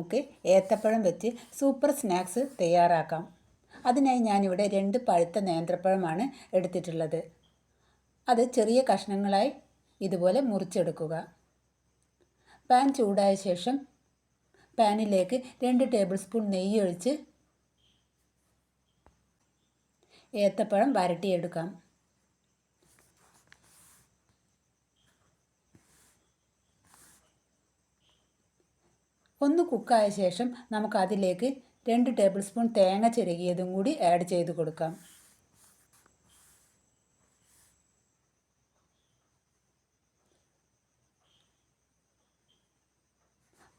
നമുക്ക് ഏത്തപ്പഴം വെച്ച് സൂപ്പർ സ്നാക്സ് തയ്യാറാക്കാം. അതിനായി ഞാനിവിടെ രണ്ട് പഴുത്ത നേന്ത്രപ്പഴമാണ് എടുത്തിട്ടുള്ളത്. അത് ചെറിയ കഷ്ണങ്ങളായി ഇതുപോലെ മുറിച്ചെടുക്കുക. പാൻ ചൂടായ ശേഷം പാനിലേക്ക് രണ്ട് ടേബിൾ സ്പൂൺ നെയ്യ് ഒഴിച്ച് ഏത്തപ്പഴം വരട്ടിയെടുക്കാം. ഒന്ന് കുക്കായ ശേഷം നമുക്ക് അതിലേക്ക് രണ്ട് ടേബിൾ സ്പൂൺ തേങ്ങ ചിരകിയതും കൂടി ആഡ് ചെയ്ത് കൊടുക്കാം.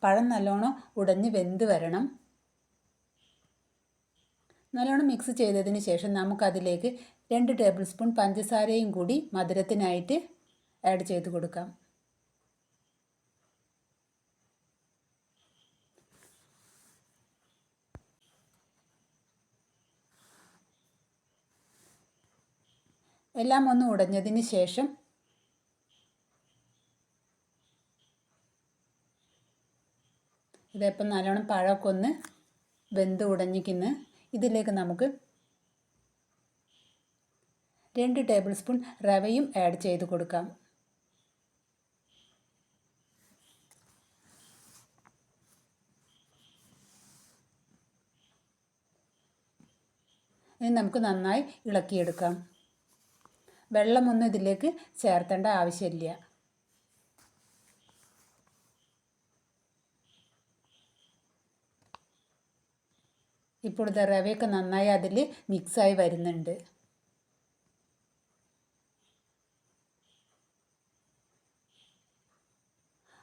പഴം നല്ലോണം ഉടഞ്ഞ് വെന്ത് വരണം. നല്ലോണം മിക്സ് ചെയ്തതിന് ശേഷം നമുക്കതിലേക്ക് രണ്ട് ടേബിൾ സ്പൂൺ പഞ്ചസാരയും കൂടി മധുരത്തിനായിട്ട് ആഡ് ചെയ്ത് കൊടുക്കാം. എല്ലാം ഒന്ന് ഉടഞ്ഞതിന് ശേഷം ഇതിപ്പം നല്ലോണം പഴമൊക്കെ ഒന്ന് വെന്ത് ഉടഞ്ഞിക്കുന്ന ഇതിലേക്ക് നമുക്ക് രണ്ട് ടേബിൾ സ്പൂൺ റവയും ആഡ് ചെയ്ത് കൊടുക്കാം. ഇനി നമുക്ക് നന്നായി ഇളക്കിയെടുക്കാം. വെള്ളമൊന്നും ഇതിലേക്ക് ചേർത്തേണ്ട ആവശ്യമില്ല. ഇപ്പോൾ ഇത് റവയൊക്കെ നന്നായി അതിൽ മിക്സായി വരുന്നുണ്ട്.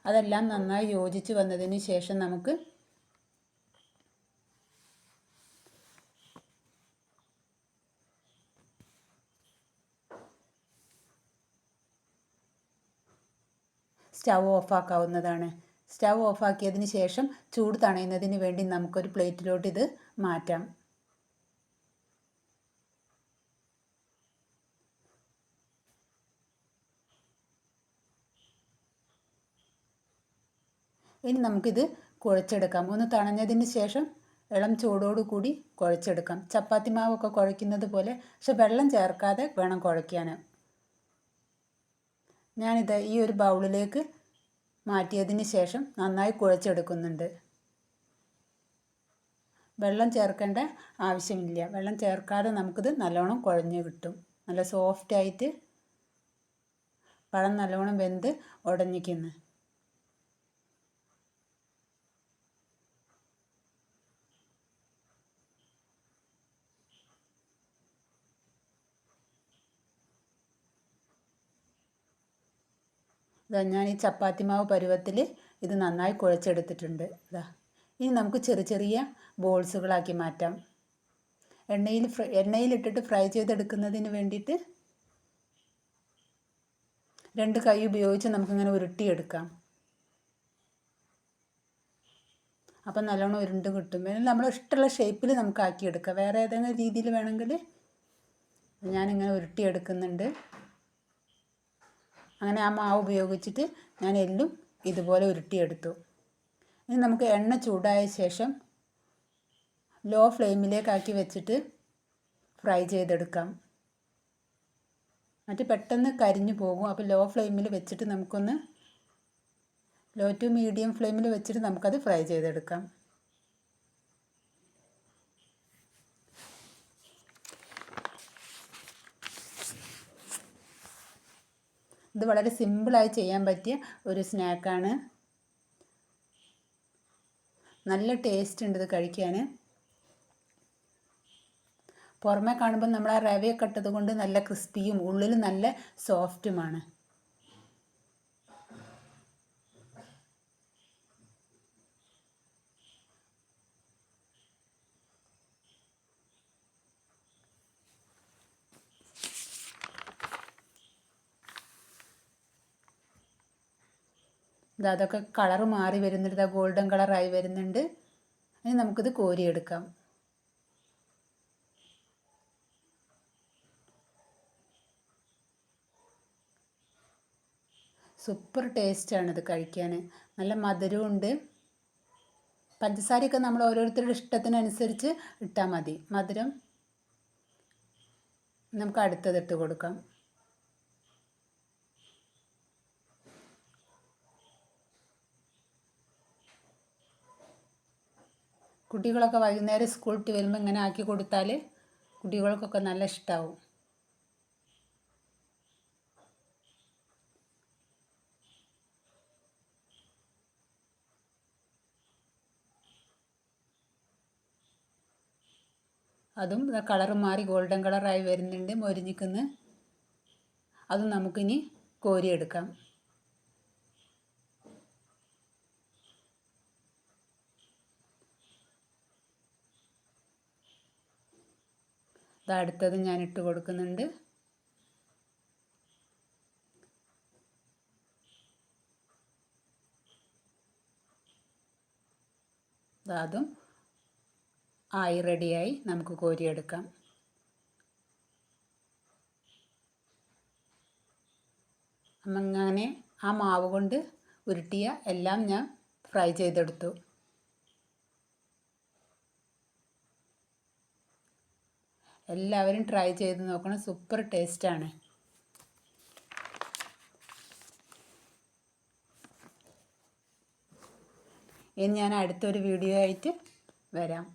അതെല്ലാം നന്നായി യോജിച്ച് വന്നതിന് ശേഷം നമുക്ക് സ്റ്റൗ ഓഫാക്കാവുന്നതാണ്. സ്റ്റൗ ഓഫാക്കിയതിന് ശേഷം ചൂട് തണയുന്നതിന് വേണ്ടി നമുക്കൊരു പ്ലേറ്റിലോട്ട് ഇത് മാറ്റാം. ഇനി നമുക്കിത് കുഴച്ചെടുക്കാം. ഒന്ന് തണഞ്ഞതിന് ശേഷം ഇളം ചൂടോടു കൂടി കുഴച്ചെടുക്കാം. ചപ്പാത്തി മാവൊക്കെ കുഴയ്ക്കുന്നത് പോലെ പക്ഷെ വെള്ളം ചേർക്കാതെ വേണം കുഴയ്ക്കാൻ ഞാനിത് ഈ ഒരു ബൗളിലേക്ക് മാറ്റിയതിന് ശേഷം നന്നായി കുഴച്ചെടുക്കുന്നുണ്ട്. വെള്ളം ചേർക്കേണ്ട ആവശ്യമില്ല. വെള്ളം ചേർക്കാതെ നമുക്കിത് നല്ലോണം കുഴഞ്ഞ് കിട്ടും. നല്ല സോഫ്റ്റായിട്ട് പഴം നല്ലോണം വെന്ത് ഉടഞ്ഞിക്കുന്നു ഇതാ ഞാൻ ഈ ചപ്പാത്തി മാവ് പരുവത്തിൽ ഇത് നന്നായി കുഴച്ചെടുത്തിട്ടുണ്ട്. ഇതാ. ഇനി നമുക്ക് ചെറിയ ചെറിയ ബോൾസുകളാക്കി മാറ്റാം. എണ്ണയിൽ ഫ്രൈ എണ്ണയിലിട്ടിട്ട് ഫ്രൈ ചെയ്തെടുക്കുന്നതിന് വേണ്ടിയിട്ട് രണ്ട് കൈ ഉപയോഗിച്ച് നമുക്കിങ്ങനെ ഉരുട്ടിയെടുക്കാം. അപ്പം നല്ലോണം ഉരുണ്ട് കിട്ടും. പിന്നെ നമ്മൾ ഇഷ്ടമുള്ള ഷേപ്പിൽ നമുക്ക് ആക്കിയെടുക്കാം വേറെ ഏതെങ്കിലും രീതിയിൽ വേണമെങ്കിൽ ഞാനിങ്ങനെ ഉരുട്ടിയെടുക്കുന്നുണ്ട്. അങ്ങനെ ആ മാവ് ഉപയോഗിച്ചിട്ട് ഞാൻ എല്ലും ഇതുപോലെ ഉരുട്ടിയെടുത്തു. ഇനി നമുക്ക് എണ്ണ ചൂടായ ശേഷം ലോ ഫ്ലെയിമിലേക്കാക്കി വെച്ചിട്ട് ഫ്രൈ ചെയ്തെടുക്കാം. മറ്റ് പെട്ടെന്ന് കരിഞ്ഞു പോകും. അപ്പോൾ ലോ ഫ്ലെയിമിൽ വെച്ചിട്ട് നമുക്കൊന്ന് ലോ ടു മീഡിയം ഫ്ലെയിമിൽ വെച്ചിട്ട് നമുക്കത് ഫ്രൈ ചെയ്തെടുക്കാം. ഇത് വളരെ സിമ്പിളായി ചെയ്യാൻ പറ്റിയ ഒരു സ്നാക്കാണ് നല്ല ടേസ്റ്റ് ഉണ്ട് ഇത് കഴിക്കാൻ പുറമെ കാണുമ്പോൾ നമ്മൾ ആ റവയൊക്കെ ഇട്ടത് കൊണ്ട് നല്ല ക്രിസ്പിയും ഉള്ളിൽ നല്ല സോഫ്റ്റുമാണ് ഇതാ അതൊക്കെ കളർ മാറി വരുന്നുണ്ട് ഇതാ ഗോൾഡൻ കളറായി വരുന്നുണ്ട്. ഇനി നമുക്കിത് കോരിയെടുക്കാം. സൂപ്പർ ടേസ്റ്റാണ് ഇത് കഴിക്കാൻ. നല്ല മധുരമുണ്ട് പഞ്ചസാരയൊക്കെ നമ്മൾ ഓരോരുത്തരുടെ ഇഷ്ടത്തിനനുസരിച്ച് ഇട്ടാൽ മതി. മധുരം നമുക്ക് അടുത്തത് ഇട്ട് കൊടുക്കാം. കുട്ടികളൊക്കെ വൈകുന്നേരം സ്കൂൾ വിട്ട് വരുമ്പോൾ ഇങ്ങനെ ആക്കി കൊടുത്താൽ കുട്ടികൾക്കൊക്കെ നല്ല ഇഷ്ടമാവും അതും കളർ മാറി ഗോൾഡൻ കളറായി വരുന്നുണ്ട് മൊരിഞ്ഞിക്കുന്ന്. അതും നമുക്കിനി കോരിയെടുക്കാം. അടുത്തത് ഞാൻ ഇട്ട് കൊടുക്കുന്നുണ്ട് അതും ആയി റെഡിയായി നമുക്ക് കോരിയെടുക്കാം. അങ്ങനെ ആ മാവ് കൊണ്ട് ഉരുട്ടിയ എല്ലാം ഞാൻ ഫ്രൈ ചെയ്തെടുത്തു. എല്ലാവരും ട്രൈ ചെയ്ത് നോക്കണം സൂപ്പർ ടേസ്റ്റാണ് ഇനി ഞാൻ അടുത്തൊരു വീഡിയോ ആയിട്ട് വരാം.